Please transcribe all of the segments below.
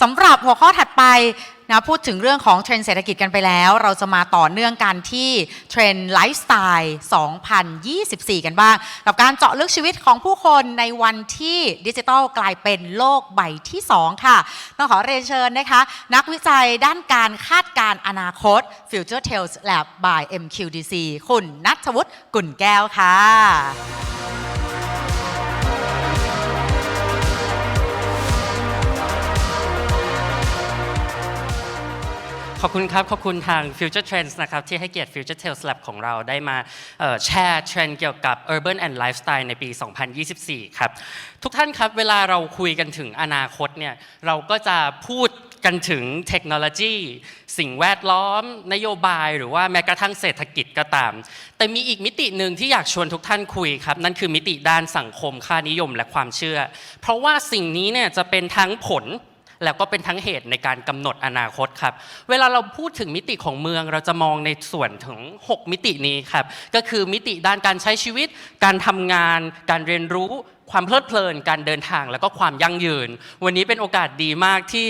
สำหรับหัวข้อถัดไปนะพูดถึงเรื่องของเทรนด์เศรษฐกิจกันไปแล้ว เราจะมาต่อเนื่องกันที่เทรนด์ไลฟ์สไตล์ 2024 กันบ้าง กับการเจาะลึกชีวิตของผู้คนในวันที่ดิจิทัลกลายเป็นโลกใบที่ 2 ค่ะ ต้องขอเรียนเชิญนะคะ นักวิจัยด้านการคาดการอนาคต Future Tales Lab by MQDC คุณนัทวุฒิกุ่นแก้วค่ะ ขอบคุณครับ ขอบคุณทาง Future Trends นะครับ ที่ให้เกียรติ Future Tales Lab ของเราได้มาแชร์เทรนด์เกี่ยวกับ Urban and Lifestyle ในปี 2024 ครับ ทุกท่านครับ เวลาเราคุยกันถึงอนาคตเนี่ยเราก็จะพูดกันถึงเทคโนโลยี สิ่งแวดล้อม นโยบายหรือว่าแม้กระทั่งเศรษฐกิจก็ตาม แต่มีอีกมิติหนึ่งที่อยากชวนทุกท่านคุยครับ นั่นคือมิติด้านสังคมค่านิยมและความเชื่อ เพราะว่าสิ่งนี้เนี่ยจะเป็นทั้งผล แล้วก็เป็นทั้งเหตุในการกำหนดอนาคตครับ เวลาเราพูดถึงมิติของเมืองเราจะมองในส่วนถึง 6 มิตินี้ครับ ก็คือมิติด้านการใช้ชีวิต การทำงาน การเรียนรู้ ความเพลิดเพลินการเดินทางแล้วก็ความยั่งยืน วันนี้เป็นโอกาสดีมากที่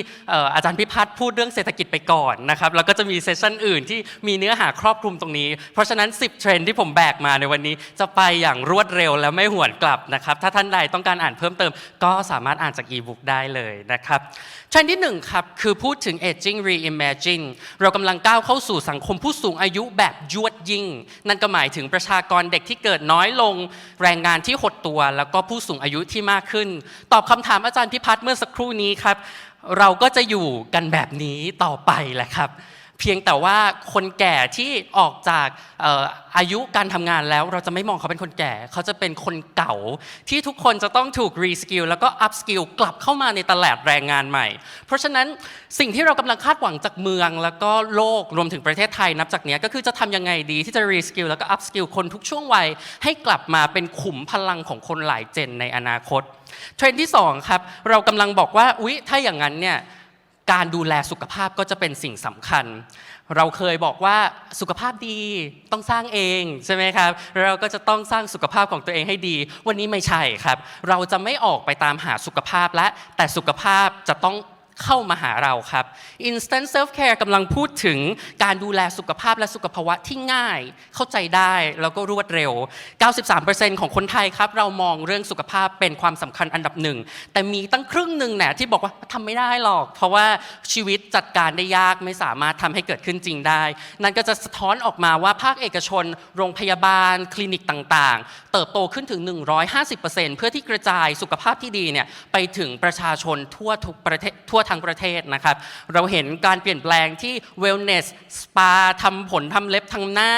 อาจารย์พิพัฒน์พูดเรื่องเศรษฐกิจไปก่อนนะครับแล้วก็จะมีเซสชันอื่นที่มีเนื้อหาครอบคลุมตรงนี้ เพราะฉะนั้น 10 เทรนด์ที่ผมแบกมาในวันนี้จะไปอย่างรวดเร็วและไม่หวนกลับนะครับถ้าท่านใดต้องการอ่านเพิ่มเติม ก็สามารถอ่านจากอีบุ๊กได้เลยนะครับเทรนด์ที่หนึ่งครับคือพูดถึง aging reimagine เรากำลังก้าวเข้าสู่สังคมผู้สูงอายุแบบยวดยิ่ง นั่นก็หมายถึงประชากรเด็กที่เกิดน้อยลง แรงงานที่หดตัวแล้วก็ผู้สูงอายุที่มากขึ้น ตอบคำถามอาจารย์พิพัฒน์เมื่อสักครู่นี้ครับ เราก็จะอยู่กันแบบนี้ต่อไปแหละครับ เพียงแต่ว่าคนแก่ที่ออกจากอายุการทำงานแล้ว เราจะไม่มองเขาเป็นคนแก่ เขาจะเป็นคนเก่า ที่ทุกคนจะต้องถูกรีสกิลแล้วก็อัพสกิลกลับเข้ามาในตลาดแรงงานใหม่ เพราะฉะนั้นสิ่งที่เรากำลังคาดหวังจากเมือง แล้วก็โลกรวมถึงประเทศไทยนับจากนี้ก็คือจะทำยังไงดีที่จะรีสกิลแล้วก็อัพสกิลคนทุกช่วงวัยให้กลับมาเป็นขุมพลังของคนหลายเจนในอนาคตเทรนด์ที่สองครับเรากำลังบอกว่าอุ๊ยถ้าอย่างนั้นเนี่ย การดูแลสุขภาพก็จะเป็นสิ่งสำคัญ เราเคยบอกว่าสุขภาพดีต้องสร้างเองใช่ไหมครับ เราก็จะต้องสร้างสุขภาพของตัวเองให้ดี วันนี้ไม่ใช่ครับ เราจะไม่ออกไปตามหาสุขภาพและแต่สุขภาพจะต้อง เข้ามาหาเราครับ Instant Self Care กำลังพูดถึงการดูแลสุขภาพและสุขภาวะที่ง่าย เข้าใจได้แล้วก็รวดเร็ว 93%ของคนไทยครับ เรามองเรื่องสุขภาพเป็นความสำคัญอันดับหนึ่ง แต่มีตั้งครึ่งหนึ่งเนี่ยที่บอกว่าทำไม่ได้หรอก เพราะว่าชีวิตจัดการได้ยากไม่สามารถทำให้เกิดขึ้นจริงได้ นั่นก็จะสะท้อนออกมาว่าภาคเอกชน โรงพยาบาล คลินิกต่างๆ เติบโตขึ้นถึง 150%เพื่อที่กระจายสุขภาพที่ดีเนี่ยไปถึงประชาชนทั่วทุกประเทศทั่วทั้งประเทศนะครับ เราเห็นการเปลี่ยนแปลงที่ wellness spa ทำผลทำเล็บทำหน้า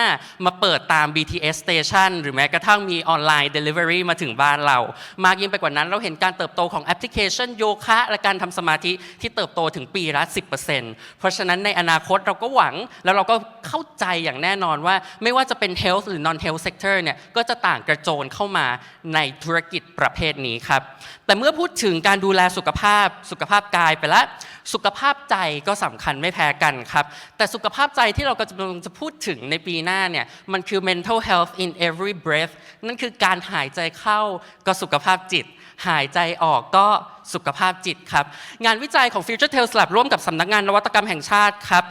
มาเปิดตาม BTS station หรือแม้กระทั่งมีออนไลน์ delivery มาถึงบ้านเรา มากยิ่งไปกว่านั้นเราเห็นการเติบโตของแอปพลิเคชันโยคะและการทำสมาธิที่เติบโตถึงปีละ 10%เพราะฉะนั้นในอนาคตเราก็หวังแล้วเราก็เข้าใจอย่างแน่นอนว่า ไม่ว่าจะเป็น health หรือ non health sector เนี่ยก็จะต่างกระโจนเข้ามาในธุรกิจประเภทนี้ครับแต่เมื่อพูดถึงการดูแลสุขภาพ สุขภาพกายไปแล้วสุขภาพใจก็สำคัญไม่แพ้กันครับ แต่สุขภาพใจที่เรากำลังจะพูดถึงในปีหน้าเนี่ยมันคือ mental health in every breath นั่นคือการหายใจเข้าก็สุขภาพจิต หายใจออกก็สุขภาพจิตครับ งานวิจัยของ Future Tales Lab ร่วมกับสำนักงานนวัตกรรมแห่งชาติครับ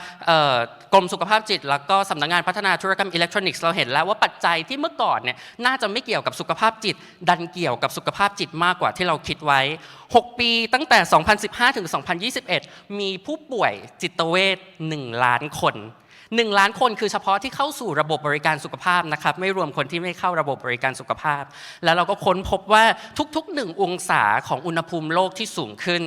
กรมสุขภาพจิต แล้วก็สำนักงานพัฒนาธุรกรรมอิเล็กทรอนิกส์เราเห็นแล้วว่าปัจจัยที่เมื่อก่อนเนี่ยน่าจะไม่เกี่ยวกับสุขภาพจิต ดันเกี่ยวกับสุขภาพจิตมากกว่าที่เราคิดไว้ 6 ปีตั้งแต่ 2015 ถึง 2021 มีผู้ป่วยจิตเวช1ล้านคน 1 ล้านคนคือเฉพาะที่เข้าสู่ระบบบริการสุขภาพนะครับ ไม่รวมคนที่ไม่เข้าระบบบริการสุขภาพ แล้วเราก็ค้นพบว่าทุกๆ 1 องศาของอุณหภูมิโลกที่สูงขึ้น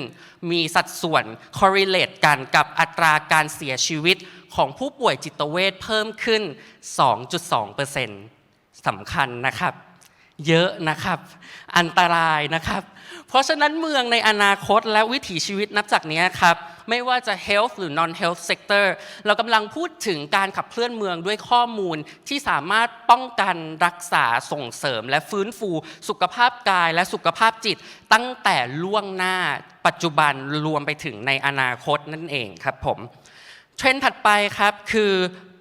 มีสัดส่วน correlate กันกับอัตราการเสียชีวิตของผู้ป่วยจิตเวชเพิ่มขึ้น 2.2%สำคัญนะครับ เยอะนะครับ อันตรายนะครับ เพราะฉะนั้นเมืองในอนาคตและวิถีชีวิตนับจากนี้ครับ ไม่ว่าจะ health หรือ non health sector เรากำลังพูดถึงการขับเคลื่อนเมืองด้วยข้อมูลที่สามารถป้องกันรักษาส่งเสริม และฟื้นฟู สุขภาพกายและสุขภาพจิต ตั้งแต่ล่วงหน้าปัจจุบันรวมไปถึงในอนาคตนั่นเองครับผมเทรนด์ถัดไปครับคือ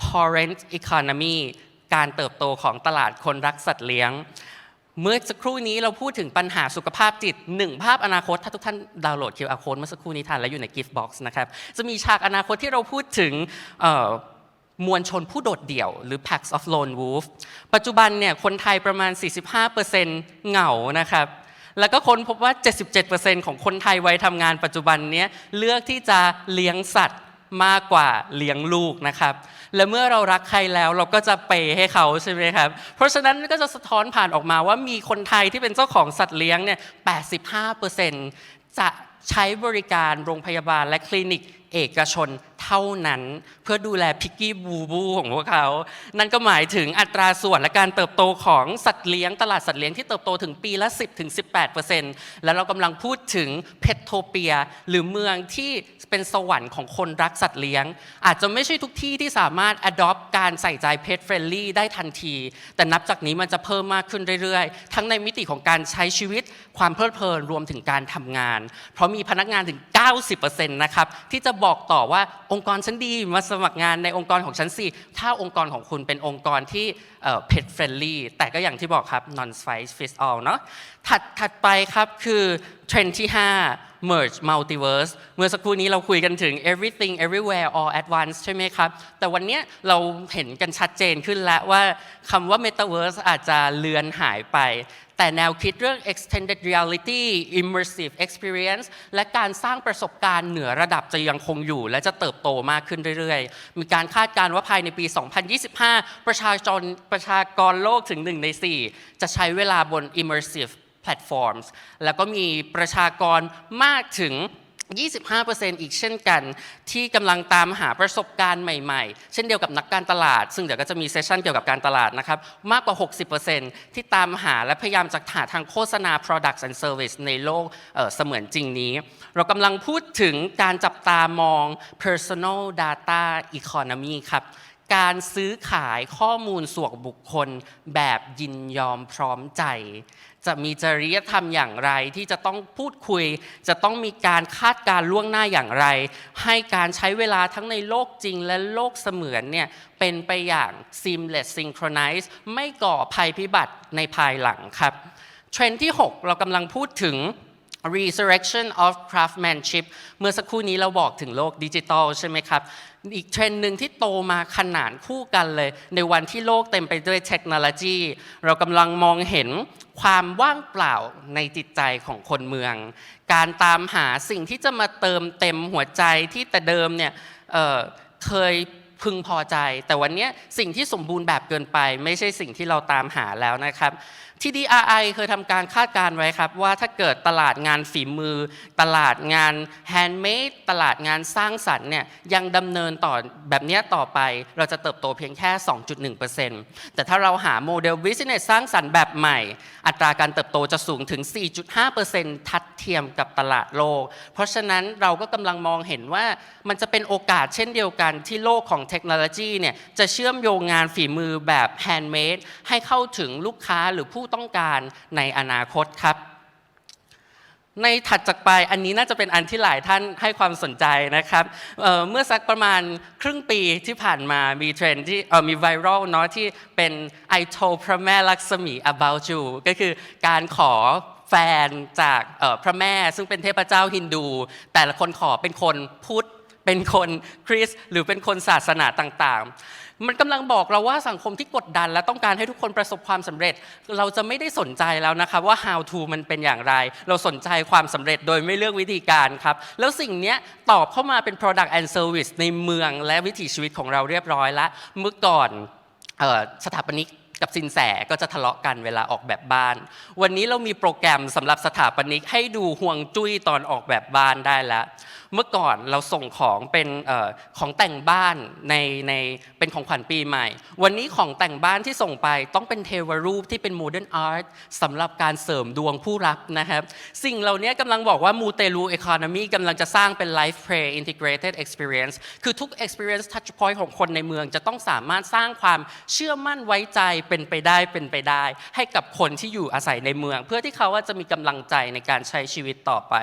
parent economy การเติบโตของตลาดคนรักสัตว์เลี้ยง เมื่อสักครู่นี้เราพูดถึงปัญหาสุขภาพจิตหนึ่งภาพอนาคต ถ้าทุกท่านดาวน์โหลด QR code เมื่อสักครู่นี้ทันแล้วอยู่ใน gift box นะครับจะมีฉากอนาคตที่เราพูดถึงมวลชนผู้โดดเดี่ยว หรือ packs of lone wolf ปัจจุบันเนี่ยคนไทยประมาณ 45%เหงานะครับแล้วก็ค้นพบว่า 77%ของคนไทยวัยทำงานปัจจุบันเนี้ยเลือกที่จะเลี้ยงสัตว์มากกว่าเลี้ยงลูกนะครับ และเมื่อเรารักใครแล้วเราก็จะเปย์ให้เขาใช่ไหมครับ เพราะฉะนั้นก็จะสะท้อนผ่านออกมาว่ามีคนไทยที่เป็นเจ้าของสัตว์เลี้ยงเนี่ย 85%จะใช้บริการโรงพยาบาลและคลินิก เอกชนเท่านั้น เพื่อดูแลพิกกี้บูบูของพวกเขา นั่นก็หมายถึงอัตราส่วนและการเติบโตของสัตว์เลี้ยงตลาดสัตว์เลี้ยงที่เติบโตถึงปีละ 10-18%แล้วเรากำลังพูดถึงเพทโทเปีย หรือเมืองที่เป็นสวรรค์ของคนรักสัตว์เลี้ยง อาจจะไม่ใช่ทุกที่ที่สามารถ adopt การใส่ใจ pet friendly ได้ทันที แต่นับจากนี้มันจะเพิ่มมากขึ้นเรื่อยๆ ทั้งในมิติของการใช้ชีวิต ความเพลิดเพลินรวมถึงการทำงาน เพราะมีพนักงานถึง 90%นะครับที่จะบอกอกต่อว่าองค์กรฉันดีมาสมัครงานในองค์กรของฉันสิถ้าองค์กรของคุณเป็นองค์กรที่เพจเฟรนลี่แต่ก็อย่างที่บอกครับ non fight fits all เนาะถัดถัดไปครับคือ เทรนด์ที่ 5 merge multiverse เมื่อสักครู่นี้เราคุยกันถึง everything everywhere all at once ใช่ไหมครับ แต่วันนี้เราเห็นกันชัดเจนขึ้นแล้วว่าคำว่า metaverse อาจจะเลือนหายไป แต่แนวคิดเรื่อง extended reality immersive experience และการสร้างประสบการณ์เหนือระดับจะยังคงอยู่ และจะเติบโตมากขึ้นเรื่อยๆ มีการคาดการณ์ว่าภายในปี 2025 ประชาชนประชากรโลกถึง 1 ใน 4 จะใช้เวลาบน immersive platforms แล้วก็มีประชากรมากถึง 25%อีกเช่นกัน ที่กำลังตามหาประสบการณ์ใหม่ๆ เช่นเดียวกับนักการตลาด ซึ่งเดี๋ยวก็จะมีเซสชันเกี่ยวกับการตลาดนะครับมากกว่า 60%ที่ตามหาและพยายามจะหาทางโฆษณา products and service ในโลกเเสมือนจริงนี้ เรากำลังพูดถึงการจับตามอง personal data economy ครับ การซื้อขายข้อมูลส่วนบุคคลแบบยินยอมพร้อมใจ จะมีจริยธรรมอย่างไรที่จะต้องพูดคุย จะต้องมีการคาดการล่วงหน้าอย่างไร ให้การใช้เวลาทั้งในโลกจริงและโลกเสมือนเนี่ยเป็นไปอย่าง seamless synchronize ไม่ก่อภัยพิบัติในภายหลังครับ เทรนด์ที่ 6 เรากำลังพูดถึง resurrection of craftsmanship เมื่อสักครู่นี้เราบอกถึงโลกดิจิทัลใช่ไหมครับ อีกเทรนด์หนึ่งที่โตมาขนานคู่กันเลย ในวันที่โลกเต็มไปด้วยเทคโนโลยี เรากำลังมองเห็นความว่างเปล่าในจิตใจของคนเมือง การตามหาสิ่งที่จะมาเติมเต็มหัวใจที่แต่เดิมเนี่ยเเคย พึงพอใจ แต่วันนี้สิ่งที่สมบูรณ์แบบเกินไป ไม่ใช่สิ่งที่เราตามหาแล้วนะครับ TDRI เคยทำการคาดการณ์ไว้ครับ ว่าถ้าเกิดตลาดงานฝีมือ ตลาดงานแฮนด์เมดตลาดงานสร้างสรรค์เนี่ยยังดำเนินต่อแบบนี้ต่อไป เราจะเติบโตเพียงแค่ 2.1%แต่ถ้าเราหาโมเดล business สร้างสรรค์แบบใหม่ อัตราการเติบโตจะสูงถึง 4.5%ทัดเทียมกับตลาดโลก เพราะฉะนั้นเราก็กำลังมองเห็นว่ามันจะเป็นโอกาสเช่นเดียวกันที่โลกของเทคโนโลยีเนี่ยจะเชื่อมโยงงานฝีมือแบบแฮนด์เมดให้เข้าถึงลูกค้าหรือผู้ต้องการในอนาคตครับในถัดจากไปอันนี้น่าจะเป็นอันที่หลายท่านให้ความสนใจนะครับเเมื่อสักประมาณครึ่งปีที่ผ่านมามีเทรนด์ที่มีไวรัลเนาะที่เป็น I told พระแม่ลักษมี about you ก็คือการขอแฟนจากพระแม่ซึ่งเป็นเทพเจ้าฮินดู แต่ละคนขอเป็นคนพุทธ เป็นคนคริสหรือเป็นคนศาสนาต่างๆ มันกำลังบอกเราว่าสังคมที่กดดัน และต้องการให้ทุกคนประสบความสำเร็จ เราจะไม่ได้สนใจแล้วนะครับว่า how to มันเป็นอย่างไร เราสนใจความสำเร็จโดยไม่เลือกวิธีการครับ แล้วสิ่งนี้ตอบเข้ามาเป็น product and service ในเมืองและวิถีชีวิตของเราเรียบร้อยล้วเมื่อก่อนออสถาปนิกกับสินแสก็จะทะเลาะกันเวลาออกแบบบ้าน วันนี้เรามีโปรแกรมสำหรับสถาปนิกให้ดูห่วงจุ้ยตอนออกแบบบ้านได้แล้วเมื่อก่อนเราส่งของเป็นออของแต่งบ้านในในเป็นของขวัญปีใหม่ วันนี้ของแต่งบ้านที่ส่งไปต้องเป็นเทวรูปที่เป็นโมเดิร์นอาร์ตสำหรับการเสริมดวงผู้รับนะครับ สิ่งเหล่านี้กำลังบอกว่ามูเตลู economy กำลังจะสร้างเป็น life play integrated experience คือทุก experience touch point ของคนในเมืองจะต้องสามารถสร้างความเชื่อมั่นไว้ใจเป็นไปได้เป็นไปได้ ให้กับคนที่อยู่อาศัยในเมือง เพื่อที่เขาว่าจะมีกำลังใจในการใช้ชีวิตต่อไป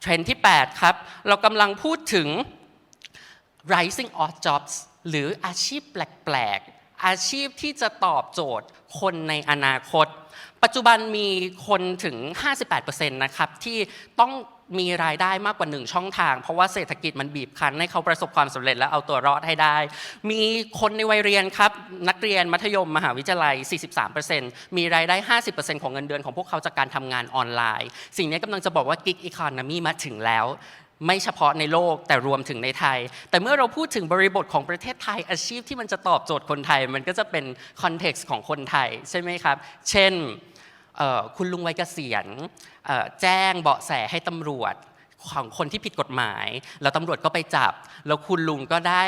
เทรนด์ที่ 8 ครับ เรากำลังพูดถึง rising odd jobs หรืออาชีพแปลกๆ อาชีพที่จะตอบโจทย์คนในอนาคต ปัจจุบันมีคนถึง 58%นะครับที่ต้อง มีรายได้มากกว่า1ช่องทาง เพราะว่าเศรษฐกิจมันบีบคั้นให้เขาประสบความสำเร็จและเอาตัวรอดให้ได้ มีคนในวัยเรียนครับ นักเรียนมัธยมมหาวิทยาลัย 43%มีรายได้ 50%ของเงินเดือนของพวกเขาจากการทำงานออนไลน์ สิ่งนี้กำลังจะบอกว่า Gig Economy มาถึงแล้วไม่เฉพาะในโลกแต่รวมถึงในไทย แต่เมื่อเราพูดถึงบริบทของประเทศไทยอาชีพที่มันจะตอบโจทย์คนไทย มันก็จะเป็นคอนเท็กซ์ของคนไทยใช่ไหมครับ เช่น คุณลุงวัยเกษียณแจ้งเบาะแสให้ตำรวจของคนที่ผิดกฎหมาย แล้วตำรวจก็ไปจับ แล้วคุณลุงก็ได้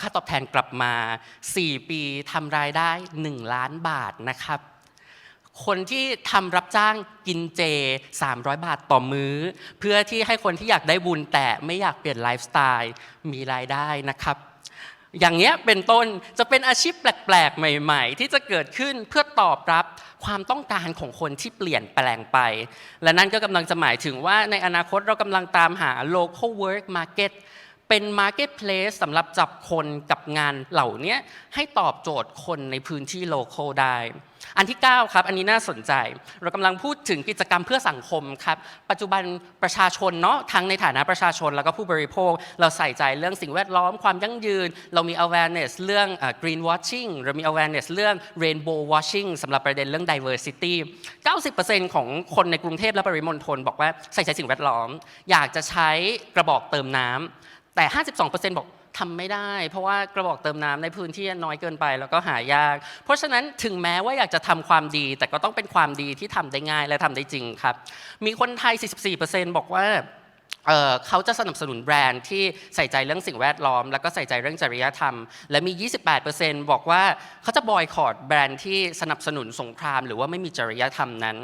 ค่าตอบแทนกลับมา 4 ปีทำรายได้ 1 ล้านบาทนะครับ คนที่ทำรับจ้างกินเจ 300 บาทต่อมื้อ เพื่อที่ให้คนที่อยากได้บุญแต่ไม่อยากเปลี่ยนไลฟ์สไตล์มีรายได้นะครับอย่างเงี้ยเป็นต้นจะเป็นอาชีพแปลกๆ ใหม่ ๆ ที่จะเกิดขึ้นเพื่อ ตอบรับความต้องการของคนที่เปลี่ยนแปลงไป และนั่นก็กำลังจะหมายถึงว่าในอนาคตเรากำลังตามหา local work market เป็น marketplace สำหรับจับคนกับงานเหล่านี้ให้ตอบโจทย์คนในพื้นที่ local ได้ อันที่ 9 ครับ อันนี้น่าสนใจ เรากำลังพูดถึงกิจกรรมเพื่อสังคมครับ ปัจจุบันประชาชนเนาะทั้งในฐานะประชาชนแล้วก็ผู้บริโภค เราใส่ใจเรื่องสิ่งแวดล้อมความยั่งยืน เรามี awareness เรื่อง green washing เรามี awareness เรื่อง rainbow washing สำหรับประเด็นเรื่อง diversity 90%ของคนในกรุงเทพและปริมณฑลบอกว่าใส่ใจสิ่งแวดล้อม อยากจะใช้กระบอกเติมน้ำ แต่ 52%บอกทำไม่ได้ เพราะว่ากระบอกเติมน้ำในพื้นที่น้อยเกินไปแล้วก็หายาก เพราะฉะนั้นถึงแม้ว่าอยากจะทำความดี แต่ก็ต้องเป็นความดีที่ทำได้ง่ายและทำได้จริงครับ มีคนไทย 44%บอกว่า เขาจะสนับสนุนแบรนด์ที่ใส่ใจเรื่องสิ่งแวดล้อม แล้วก็ใส่ใจเรื่องจริยธรรม และมี 28%บอกว่าเขาจะบอยคอรดแบรนด์ที่สนับสนุนสงคราม หรือว่าไม่มีจริยธรรมนั้น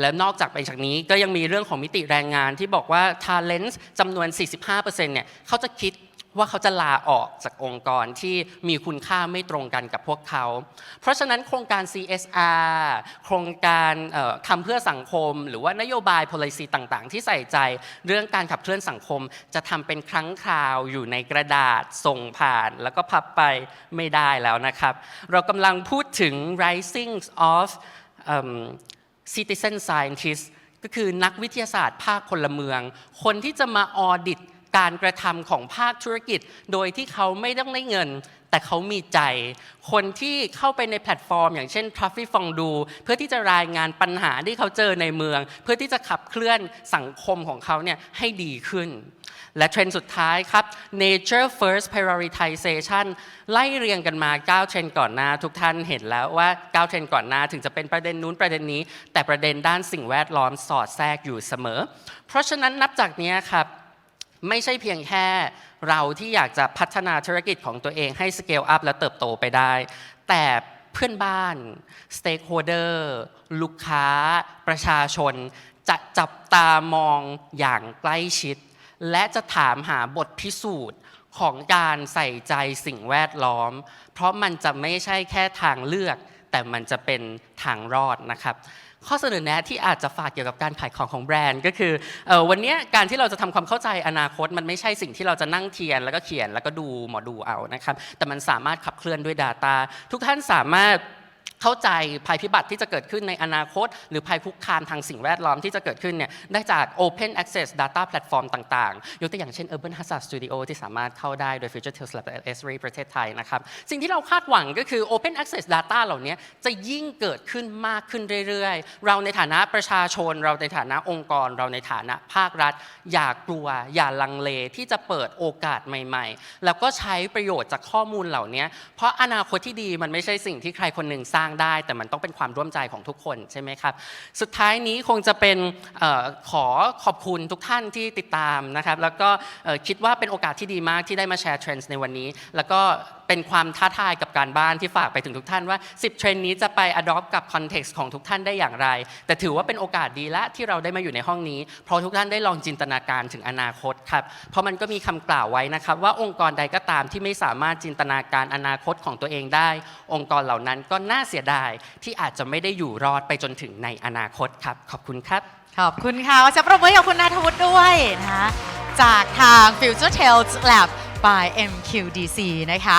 และนอกจากไปจากนี้ก็ยังมีเรื่องของมิติแรงงานที่บอกว่า Talent จำนวน 45%เนี่ยเขาจะคิด ว่าเขาจะลาออกจากองค์กรที่มีคุณค่าไม่ตรงกันกับพวกเขา เพราะฉะนั้นโครงการ CSR โครงการทำเพื่อสังคม หรือว่านโยบาย policy ต่างๆ ที่ใส่ใจเรื่องการขับเคลื่อนสังคม จะทำเป็นครั้งคราวอยู่ในกระดาษส่งผ่าน แล้วก็พับไปไม่ได้แล้วนะครับ เรากำลังพูดถึง rising of เอิ่ม citizen scientist ก็คือนักวิทยาศาสตร์ภาคพลเมือง คนที่จะมาออดิต การกระทำของภาคธุรกิจ โดยที่เขาไม่ต้องได้เงิน แต่เขามีใจ คนที่เข้าไปในแพลตฟอร์ม อย่างเช่น t r a f f i c f o n d u เพื่อที่จะรายงานปัญหาที่เขาเจอในเมือง เพื่อที่จะขับเคลื่อนสังคมของเขาเนี่ยให้ดีขึ้น และเทรนด์สุดท้ายครับ nature first prioritization ไล่เรียงกันมา 9 เทรนด์ก่อนหน้า ทุกท่านเห็นแล้วว่า 9 เทรนด์ก่อนหน้าถึงจะเป็นประเด็นนู้นประเด็นนี้ แต่ประเด็นด้านสิ่งแวดล้อมสอดแทรกอยู่เสมอ เพราะฉะนั้นนับจากนี้ครับ ไม่ใช่เพียงแค่เราที่อยากจะพัฒนาธุรกิจของตัวเองให้ scale up และเติบโตไปได้ แต่เพื่อนบ้าน stakeholder ลูกค้า ประชาชน จะจับตามองอย่างใกล้ชิด และจะถามหาบทพิสูจน์ของการใส่ใจสิ่งแวดล้อม เพราะมันจะไม่ใช่แค่ทางเลือก แต่มันจะเป็นทางรอดนะครับ ข้อเสนอแนะที่อาจจะฝากเกี่ยวกับการขายของของแบรนด์ก็คือวันนี้การที่เราจะทำความเข้าใจอนาคต มันไม่ใช่สิ่งที่เราจะนั่งเทียน แล้วก็เขียนแล้วก็ดูหมอดูเอานะครับแต่มันสามารถขับเคลื่อนด้วย Data ทุกท่านสามารถ เข้าใจภัยพิบัติที่จะเกิดขึ้นในอนาคต หรือภัยคุกคามทางสิ่งแวดล้อมที่จะเกิดขึ้นเนี่ยได้จาก Open Access Data Platform ต่างๆ ยกตัวอย่างเช่น Urban Hazard Studio ที่สามารถเข้าได้โดย Future Tales Lab และ Esri ประเทศไทยนะครับสิ่งที่เราคาดหวังก็คือ Open Access Data เหล่านี้จะยิ่งเกิดขึ้นมากขึ้นเรื่อยๆ เราในฐานะประชาชน เราในฐานะองค์กร เราในฐานะภาครัฐ อย่ากลัว อย่าลังเลที่จะเปิดโอกาสใหม่ ๆ แล้วก็ใช้ประโยชน์จากข้อมูลเหล่านี้เพราะอนาคตที่ดีมันไม่ใช่สิ่งที่ใครคนหนึ่งสร้างได้ แต่มันต้องเป็นความร่วมใจของทุกคนใช่ไหมครับ สุดท้ายนี้คงจะเป็นออขอขอบคุณทุกท่านที่ติดตามนะครับ แล้วก็คิดว่าเป็นโอกาสที่ดีมากที่ได้มาแชร์เทรนด์ในวันนี้ แล้วก็ เป็นความท้าทายกับการบ้านที่ฝากไปถึงทุกท่านว่า 10 เทรนนี้จะไป adopt กับคอนเท็กซ์ของทุกท่านได้อย่างไร แต่ถือว่าเป็นโอกาสดีและที่เราได้มาอยู่ในห้องนี้ เพราะทุกท่านได้ลองจินตนาการถึงอนาคตครับ เพราะมันก็มีคำกล่าวไว้นะครับ ว่าองค์กรใดก็ตามที่ไม่สามารถจินตนาการอนาคตของตัวเองได้ องค์กรเหล่านั้นก็น่าเสียดายที่อาจจะไม่ได้อยู่รอดไปจนถึงในอนาคตครับ ขอบคุณครับขอบคุณค่ะจะประมือกับคุณนาทวุฒิด้วยนะคะจากทาง Future Tales Lab by MQDC นะคะ